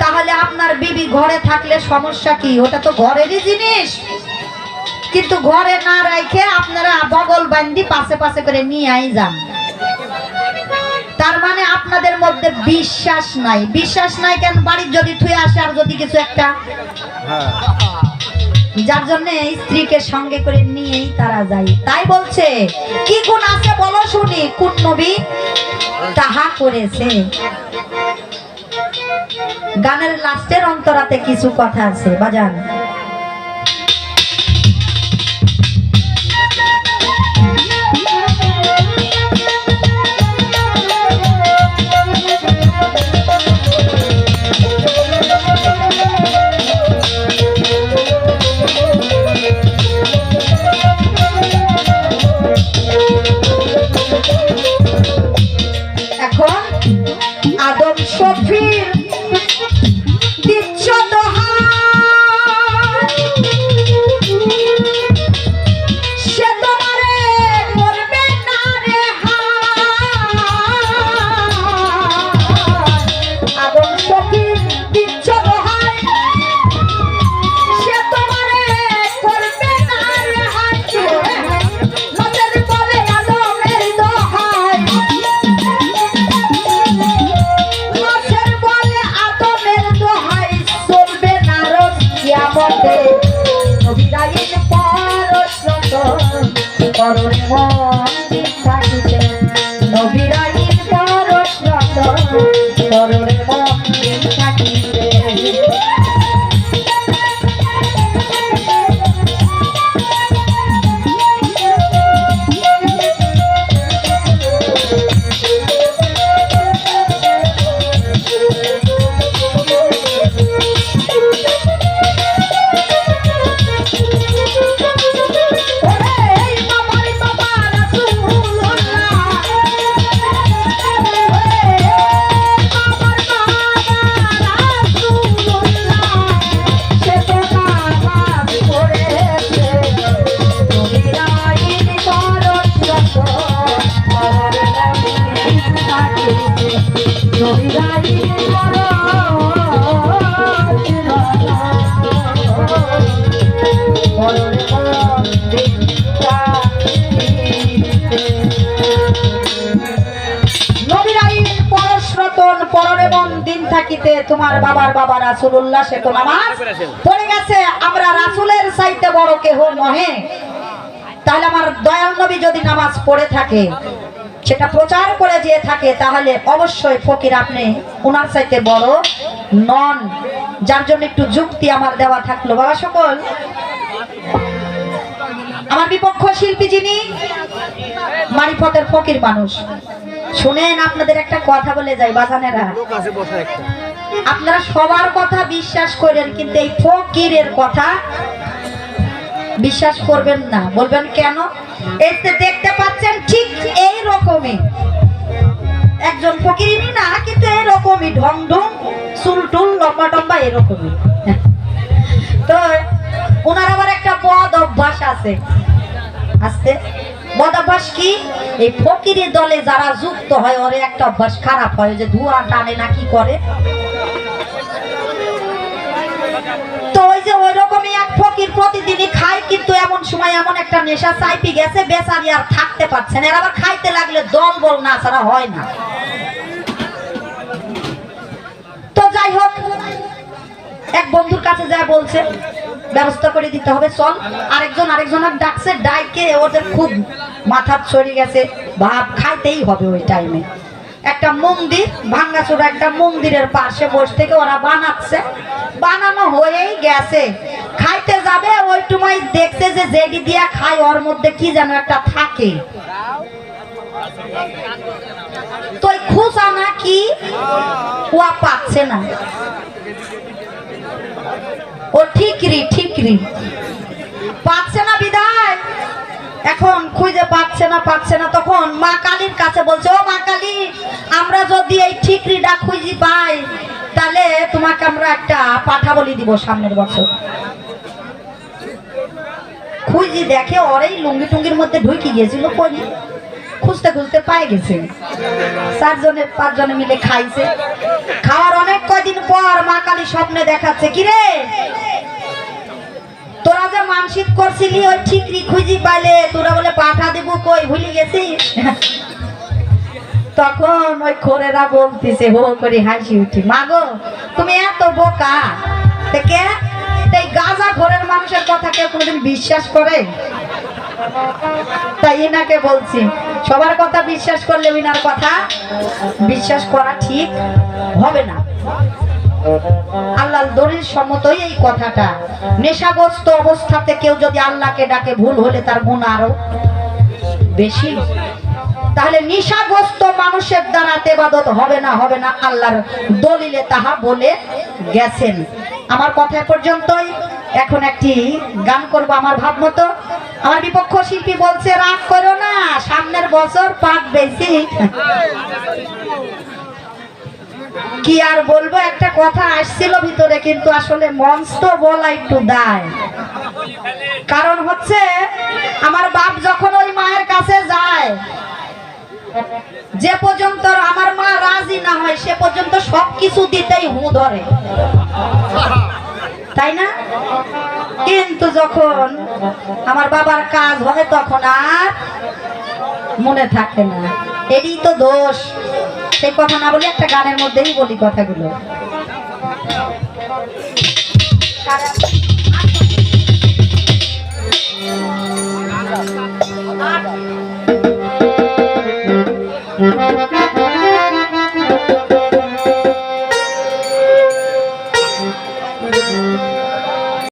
তাহলে আপনার বিবি ঘরে থাকলে সমস্যা কি? ওটা তো ঘরেরই জিনিস। কিন্তু ঘরে না রেখে আপনারা বগল বান্দি পাশে পাশে করে নিয়ে আই যান। তার মানে আপনাদের মধ্যে বিশ্বাস নাই। বিশ্বাস নাই কেন? বাড়ির যদি থুয়ে আসে আর যদি কিছু একটা। যার জন্য স্ত্রীকে সঙ্গে করে নিয়েই তারা যায়। তাই বলছে, কি গুণ আছে বলো শুনি। কোন নবী তাহা করেছে। গানের লাস্টের অন্তরাতে কিছু কথা আছে বাজান। করুণ থাকিতে তোমার বাবার বাবা রাসূলুল্লাহ সে নামাজ পড়ে গেছে। আমরা রাসূলের চাইতে বড় কেহ নহে। তাহলে আমার দয়াল নবী যদি নামাজ পড়ে থাকে সেটা প্রচার করে যে থাকে, তাহলে অবশ্যই ফকির আপনি ওনার চাইতে বড় নন। যার জন্য একটু যুক্তি আমার দেওয়া থাকল। বাবা সকল, আমার বিপক্ষ শিল্পী যিনি, মারিফতের ফকির মানুষ। শুনেন, আপনাদের একটা কথা বলে যাই, বাজানেরা। আপনারা সবার কথা বিশ্বাস করেন, কিন্তু এই ফকিরের কথা বিশ্বাস করবেন না। বলবেন কেন? এতে দেখতে পাচ্ছেন, ঠিক এরকমই। তো ওনার আবার একটা বদ অভ্যাস আছে। আস্তে। কি? এই দলে যারা যুক্ত হয়, ওরে একটা অভ্যাস খারাপ হয়, যে টানে না, কি করে? ওই যে রকমই ফকির প্রতিদিনই খায়, কিন্তু এমন সময় এমন একটা নেশা চাইপি গেছে, বেচারি আর থাকতে পারছে না। আবার খাইতে লাগলে বল না ছাড়া হয় না। তো যাই হোক এক বন্ধুর কাছে যা বলছে, ব্যবস্থা করে দিতে হবে। চল আরেকজন আরেকজনের ডাকছে, ডাইকে ওদের খুব মাথা চড়ে গেছে। ভাব খাইতেই হবে ওই টাইমে একটা মন্দির, ভাঙ্গাচোরা একটা মন্দিরের পাশে বসে থেকে ওরা বানাচ্ছে। বানানো হয়েই গেছে। খাইতে যাবে, ওই সময় দেখছে যে জেডি দিয়া খায়, ওর মধ্যে কি যেন একটা থাকে। তো খুশা না কি? পাচ্ছে না। ও ঠিকরি ঠিকরি। পাচ্ছে না বিদায়? এখন খুঁজে পাচ্ছে না পাচ্ছে না। তখন মা কালীর কাছে বলছে, ও মা কালী, আমরা যদি এই ঠিকরিটা খুঁজি পাই, তাহলে তোমাকে আমরা একটা পাঠা বলি দিব সামনের বছর। খুঁজি দেখে ওরাই লুঙ্গি টুঙ্গির মধ্যে ঢুকে গিয়েছিল, কই খুঁজতে খুঁজতে পাই গেছে। চারজনে, পাঁচজনে মিলে খাইছে। খাওয়ার অনেক কয়দিন পর মা কালী স্বপ্নে দেখাচ্ছে। কি রে? তোরা যে মানসিক করছিলি, ওই ঠিকরি খুঁজি পাইলে তোরা বলে পাঠা দিব কই, ভুলি গেছিস? তখন ওই খোরেরা বলতিছে, হো করে হাসি উঠি মাগো তুমি এত বোকা থেকে এই গাজা ঘরের মানুষের কথা কেউ কোনোদিন বিশ্বাস করে? তাই ইনাকে বলছি, সবার কথা বিশ্বাস করলে ইনার কথা বিশ্বাস করা ঠিক হবে না। আল্লাহ দলিল সম্মতই এই কথাটা। নেশাগ্রস্ত অবস্থাতে কেউ যদি আল্লাহকে ডাকে, ভুল হলে তার গুণ আরও বেশি। তাহলে নিশাগ্রস্ত মানুষের দ্বারা তেবাদত হবে না হবে না। আল্লাহর দলিলে তাহা বলে গেছেন। আমার কথা পর্যন্তই। এখন একটি গান করব আমার ভাব মতো। আমার বিপক্ষ শিল্পী বলছে, রাগ করো না, সামনের বছর পাক বেশি। কি আর বলব, একটা কথা আসছিল ভিতরে, কিন্তু আসলে মঞ্চ তো বলা একটু দায়। কারণ হচ্ছে, আমার বাপ যখন ওই মায়ের কাছে যায়, যে পর্যন্ত আমার মা রাজি না হয়, সে পর্যন্ত সবকিছু দিতেই হু ধরে। তাই না? কিন্তু যখন আমার বাবার কাজ হয়, তখন আর মনে থাকে না। এরই তো দোষ। সেই কথা না বলি একটা গানের মধ্যেই বলি কথাগুলো।